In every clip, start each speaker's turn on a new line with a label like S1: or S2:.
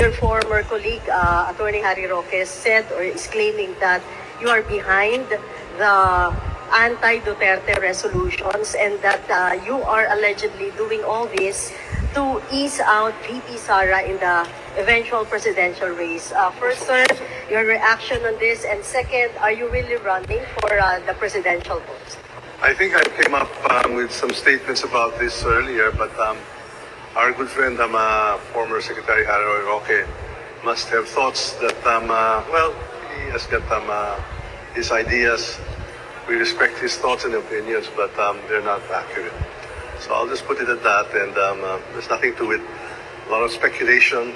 S1: Your former colleague, uh, Attorney Harry Roque, said or is claiming that you are behind the anti-Duterte resolutions and that uh, you are allegedly doing all this to ease out VP Sara in the eventual presidential race. Uh, first, sir, your reaction on this, and second, are you really running for uh, the presidential post?
S2: I think I came up um, with some statements about this earlier, but um, our good friend, um, uh, former Secretary Harry Roque, must have thoughts that, um, uh, well, he has got um, uh, his ideas. We respect his thoughts and opinions, but um, they're not accurate. So I'll just put it at that, and um, uh, there's nothing to it. A lot of speculation,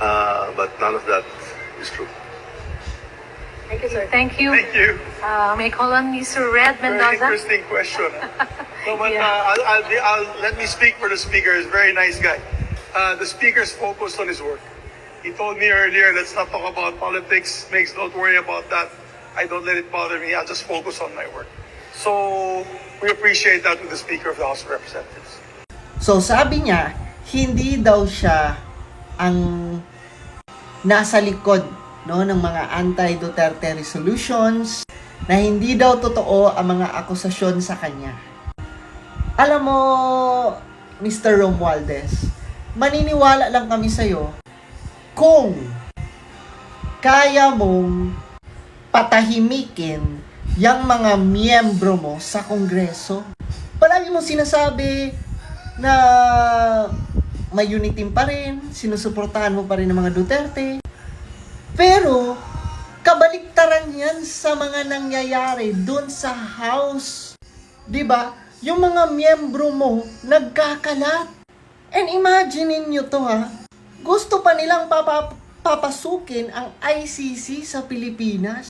S2: uh, but none of that is true.
S1: Thank you, sir.
S3: Thank you.
S4: Thank you.
S3: Uh, may I call on Mr. Red
S4: Very
S3: Mendoza?
S4: interesting question. No, but,
S3: Yeah.
S4: uh, I'll, I'll, be- I'll, let me speak for the speaker. He's a very nice guy. Uh, the speaker's focused on his work. He told me earlier, let's not talk about politics. Makes, don't worry about that. I don't let it bother me. I'll just focus on my work. So, we appreciate that with the Speaker of the House of Representatives.
S5: So sabi niya, hindi daw siya ang nasa likod no ng mga anti-Duterte resolutions na hindi daw totoo ang mga akusasyon sa kanya. Alam mo, Mr. Romualdez, maniniwala lang kami sa'yo kung kaya mong patahimikin yung mga miyembro mo sa Kongreso. Palagi mo sinasabi na may unitim pa rin, sinusuportahan mo pa rin ng mga Duterte. Pero, kabaliktaran yan sa mga nangyayari doon sa House. ba? Yung mga miyembro mo nagkakalat. And imagine niyo to ha. Gusto pa nilang papa- ang ICC sa Pilipinas.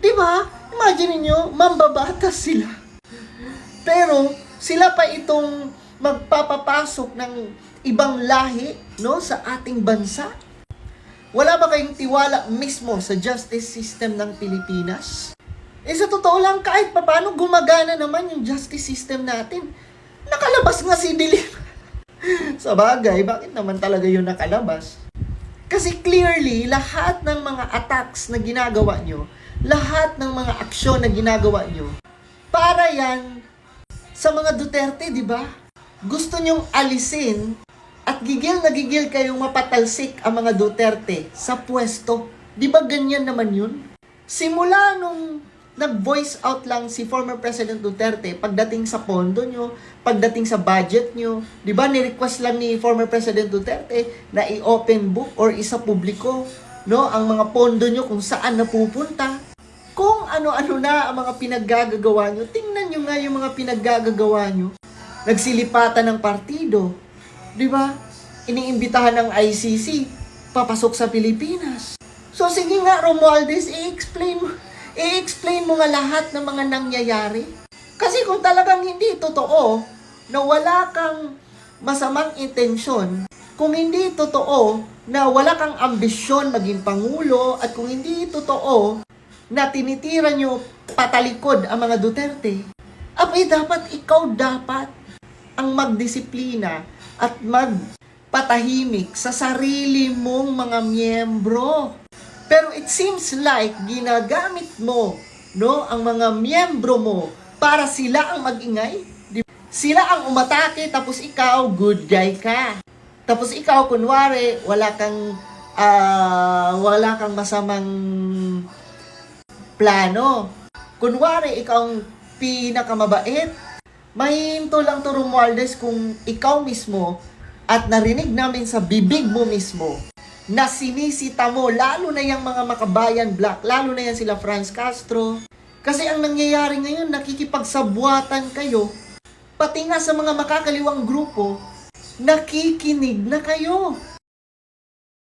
S5: 'Di ba? Imagine niyo, mambabatas sila. Pero sila pa itong magpapapasok ng ibang lahi no sa ating bansa. Wala ba kayong tiwala mismo sa justice system ng Pilipinas? Eh sa totoo lang, kahit papaano gumagana naman yung justice system natin. Nakalabas nga si Dilip. sa bagay, bakit naman talaga yun nakalabas? Kasi clearly, lahat ng mga attacks na ginagawa nyo, lahat ng mga aksyon na ginagawa nyo, para yan sa mga Duterte, di ba? Gusto nyong alisin at gigil na gigil kayong mapatalsik ang mga Duterte sa pwesto. Di ba ganyan naman yun? Simula nung nag-voice out lang si former President Duterte pagdating sa pondo nyo, pagdating sa budget nyo, di ba ni-request lang ni former President Duterte na i-open book or isa publiko no, ang mga pondo nyo kung saan napupunta. Kung ano-ano na ang mga pinaggagawa nyo, tingnan nyo nga yung mga pinaggagawa nyo. Nagsilipatan ng partido. Di ba? Iniimbitahan ng ICC, papasok sa Pilipinas. So sige nga, Romualdez, i-explain mo, i-explain mo nga lahat ng mga nangyayari. Kasi kung talagang hindi totoo na wala kang masamang intensyon, kung hindi totoo na wala kang ambisyon maging pangulo, at kung hindi totoo na tinitira nyo patalikod ang mga Duterte, abay dapat ikaw dapat ang magdisiplina at magpatahimik sa sarili mong mga miyembro. Pero it seems like ginagamit mo no ang mga miyembro mo para sila ang magingay. Sila ang umatake tapos ikaw good guy ka. Tapos ikaw kunwari wala kang ah, wala kang masamang plano. Kunwari ikaw ang pinakamabait Mahinto lang to Romualdez kung ikaw mismo at narinig namin sa bibig mo mismo na sinisita mo, lalo na yung mga makabayan black, lalo na yan sila Franz Castro. Kasi ang nangyayari ngayon, nakikipagsabwatan kayo, pati nga sa mga makakaliwang grupo, nakikinig na kayo.